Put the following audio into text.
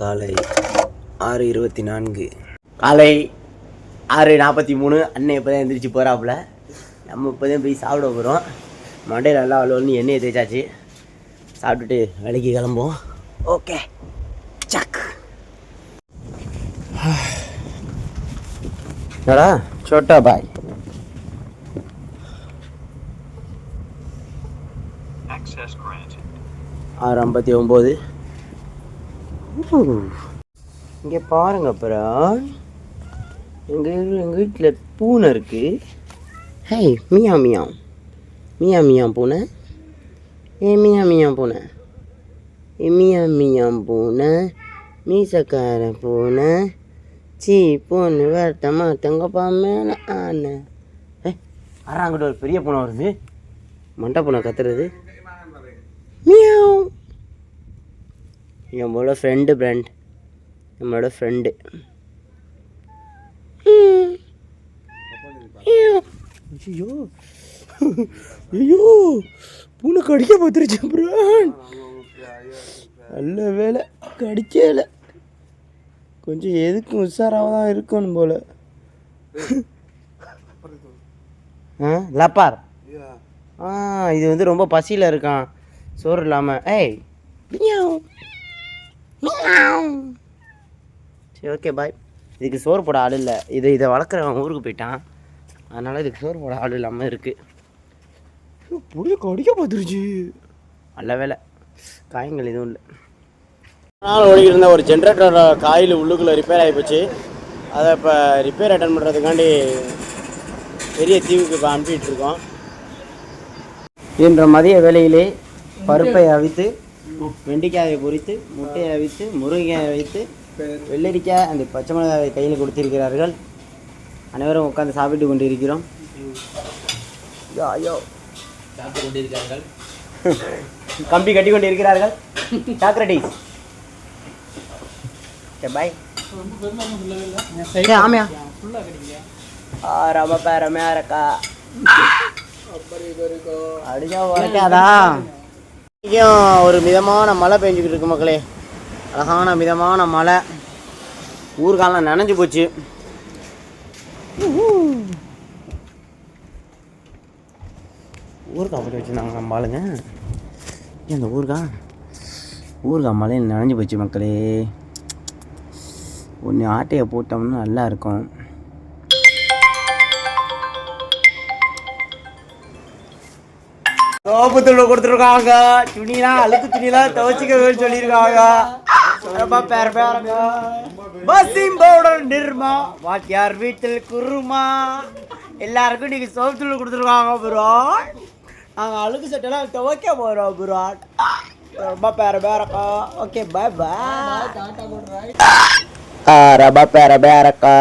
காலை ஆறு இருபத்தி நான்கு. காலை ஆறு நாற்பத்தி மூணு. அண்ணன் இப்போ தான் எந்திரிச்சு போகிறாப்புல நம்ம இப்போ தான் போய் சாப்பிட போகிறோம் மண்டையில் நல்லா அவ்வளோன்னு எண்ணெயை தேய்ச்சாச்சு. சாப்பிட்டுட்டு வேலைக்கு கிளம்புவோம். ஓகே. சக். என்னடா? சோட்டா பாய். Access granted. ஆறு ஐம்பத்தி ஒம்பது. இங்கே பாருங்க அப்புறம் எங்கள் எங்கள் வீட்டில் பூனை இருக்குது ஹே மியா மியா. மியா மியா பூனை. ஏ மியா மியா பூனை. ஏ மியா மியா பூனை. மீசக்கார பூனை. சீ பூனை வரட்டமா தங்கப்பா மேலே ஆன. ஏ அறாங்கிட்ட ஒரு பெரிய பூனை வருது. மண்டை பூனை கத்துறது. மியாவ். நம்மளோட ஃப்ரெண்டு பிராண்ட் நம்மளோட ஃப்ரெண்டு ஐயோ ஐயோ பூனை கடிக்க பார்த்துருச்சு பிராண்ட் நல்ல வேலை. கடிக்கல கொஞ்சம் எதுக்கும் உஷாராக தான் இருக்கணும் போல. ஆ லப்பார். ஆ இது வந்து ரொம்ப பசியில் இருக்கான். சோறு இல்லாமல் ஏய். சரி ஓகே பாய் இதுக்கு சோறு போட ஆள் இல்லை. இது இதை வளர்க்குறவன் ஊருக்கு போயிட்டான். அதனால் இதுக்கு சோறு போட ஆள் இல்லாமல் இருக்குது புரிய கடிக்க பார்த்துருச்சு நல்ல வேலை. காயங்கள் எதுவும் இல்லை. நாள் ஓடிக்கிட்டு இருந்த ஒரு ஜென்ரேட்டரோட காயில் உள்ளுக்குள்ளே ரிப்பேர் ஆகிப்போச்சு அதை இப்போ ரிப்பேர் அட்டன் பண்ணுறதுக்காண்டி பெரிய தீவுக்கு இப்போ அனுப்பிட்டு இருக்கோம். இன்ற மதிய வேளையிலே பருப்பை அவித்து வெண்டைக்காயை பொரித்து முட்டையை அவித்து முருங்கைக்காயை வைத்து வெள்ளரிக்காய் அந்த பச்சை மிளகாயை கையில் கொடுத்திருக்கிறார்கள். அனைவரும் உட்கார்ந்து சாப்பிட்டு கொண்டிருக்கிறோம். யோ, யோ. கம்பி கட்டி கொண்டிருக்கிறார்கள். சாக்ரட்டிஸ் பாய் ஆமையா. ஆ ரொம்ப பேரமையா இருக்கா அடிச்சா உரைக்காதா? இங்கேயும் ஒரு மிதமான மழை பெஞ்சுக்கிட்டு இருக்கு மக்களே. அழகான மிதமான மழை. ஊர்காலம் நனைஞ்சு போச்சு. ஊறுகாய் போட்டு வச்சுருந்தாங்க நம்ம ஆளுங்க அந்த ஊறுகாய் ஊறுகாய் மழையில் நனைஞ்சு போச்சு மக்களே. ஒன்று ஆட்டையை போட்டோம்னா நல்லா இருக்கும். சோப்பு கொடுத்துருக்காங்க. துணிலாம் அழுக்கு துணிலாம் துவைச்சிக்க சொல்லியிருக்காங்க. ரொம்ப பேர பேரங்க பஸ்ஸிங் பவுடர் நிர்மா வாத்தியார் வீட்டில் குருமா. எல்லாருக்கும் நீங்கள் சோப்பு தூள் கொடுத்துருக்காங்க ப்ரோ நாங்கள் அழுக்கு சட்டெல்லாம் துவைக்க போகிறோம் ப்ரோ ரொம்ப பேர பேரக்கா. ஓகே பாய் பாய் ரொம்ப பேர பேரக்கா.